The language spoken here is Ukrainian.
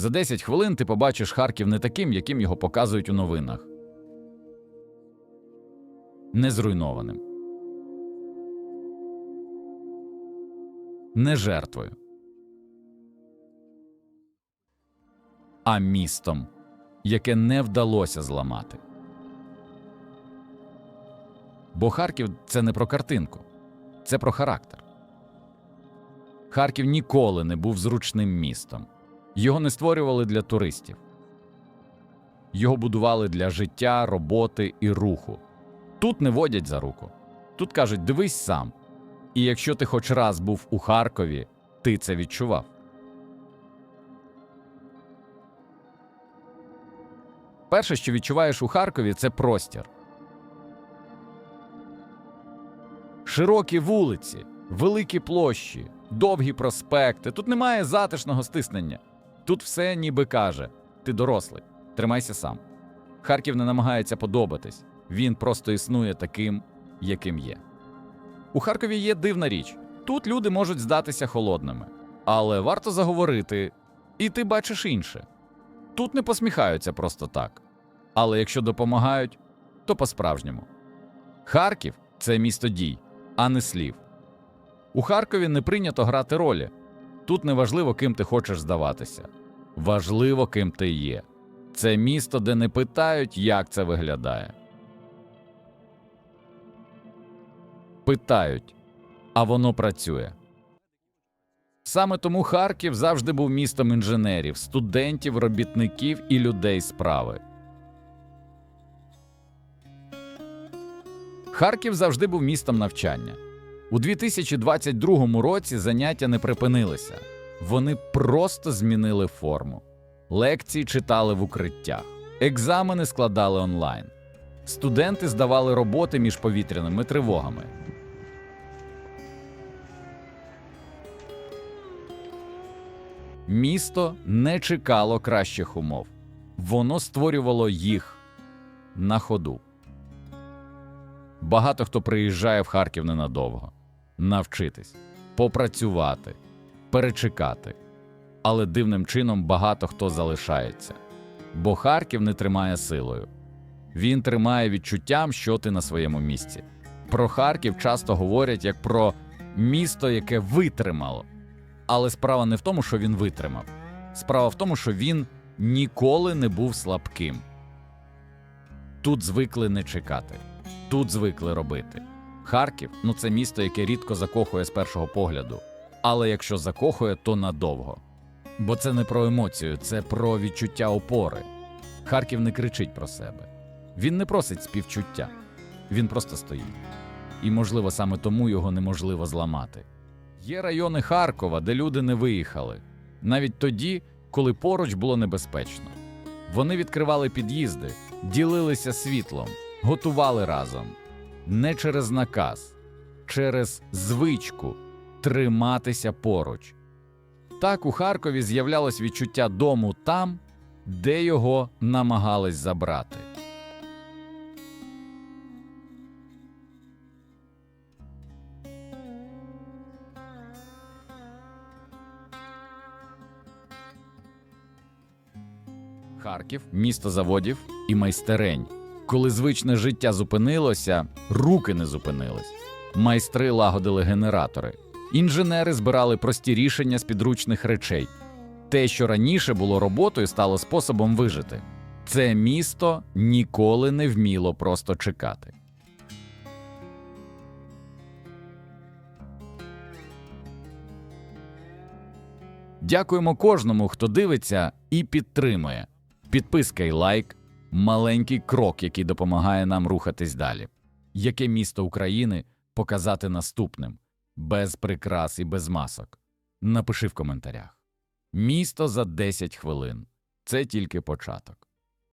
За 10 хвилин ти побачиш Харків не таким, яким його показують у новинах. Не зруйнованим. Не жертвою. А містом, яке не вдалося зламати. Бо Харків це не про картинку, це про характер. Харків ніколи не був зручним містом. Його не створювали для туристів. Його будували для життя, роботи і руху. Тут не водять за руку. Тут кажуть: дивись сам. І якщо ти хоч раз був у Харкові, ти це відчував. Перше, що відчуваєш у Харкові, це простір. Широкі вулиці, великі площі, довгі проспекти. Тут немає затишного стиснення. Тут все ніби каже: ти дорослий, тримайся сам. Харків не намагається подобатись, він просто існує таким, яким є. У Харкові є дивна річ. Тут люди можуть здатися холодними, але варто заговорити, і ти бачиш інше. Тут не посміхаються просто так. Але якщо допомагають, то по-справжньому. Харків це місто дій, а не слів. У Харкові не прийнято грати ролі. Тут не важливо, ким ти хочеш здаватися. Важливо, ким ти є. Це місто, де не питають, як це виглядає. Питають, а воно працює. Саме тому Харків завжди був містом інженерів, студентів, робітників і людей справи. Харків завжди був містом навчання. У 2022 році заняття не припинилися, вони просто змінили форму. Лекції читали в укриттях, екзамени складали онлайн. Студенти здавали роботи між повітряними тривогами. Місто не чекало кращих умов, воно створювало їх на ходу. Багато хто приїжджає в Харків ненадовго навчитись, попрацювати, перечекати. Але дивним чином багато хто залишається, бо Харків не тримає силою. Він тримає відчуттям, що ти на своєму місці. Про Харків часто говорять як про місто, яке витримало. Але справа не в тому, що він витримав. Справа в тому, що він ніколи не був слабким. Тут звикли не чекати, тут звикли робити. Харків ну це місто, яке рідко закохує з першого погляду. Але якщо закохує, то надовго. Бо це не про емоцію, це про відчуття опори. Харків не кричить про себе. Він не просить співчуття, він просто стоїть. І, можливо, саме тому його неможливо зламати. Є райони Харкова, де люди не виїхали, навіть тоді, коли поруч було небезпечно. Вони відкривали під'їзди, ділилися світлом, готували разом. Не через наказ, через звичку триматися поруч. Так у Харкові з'являлось відчуття дому там, де його намагались забрати. Харків місто заводів і майстерень. Коли звичне життя зупинилося, руки не зупинились. Майстри лагодили генератори. Інженери збирали прості рішення з підручних речей. Те, що раніше було роботою, стало способом вижити. Це місто ніколи не вміло просто чекати. Дякуємо кожному, хто дивиться і підтримує. Підписка і лайк маленький крок, який допомагає нам рухатись далі. Яке місто України показати наступним, без прикрас і без масок? Напиши в коментарях. Місто за 10 хвилин це тільки початок.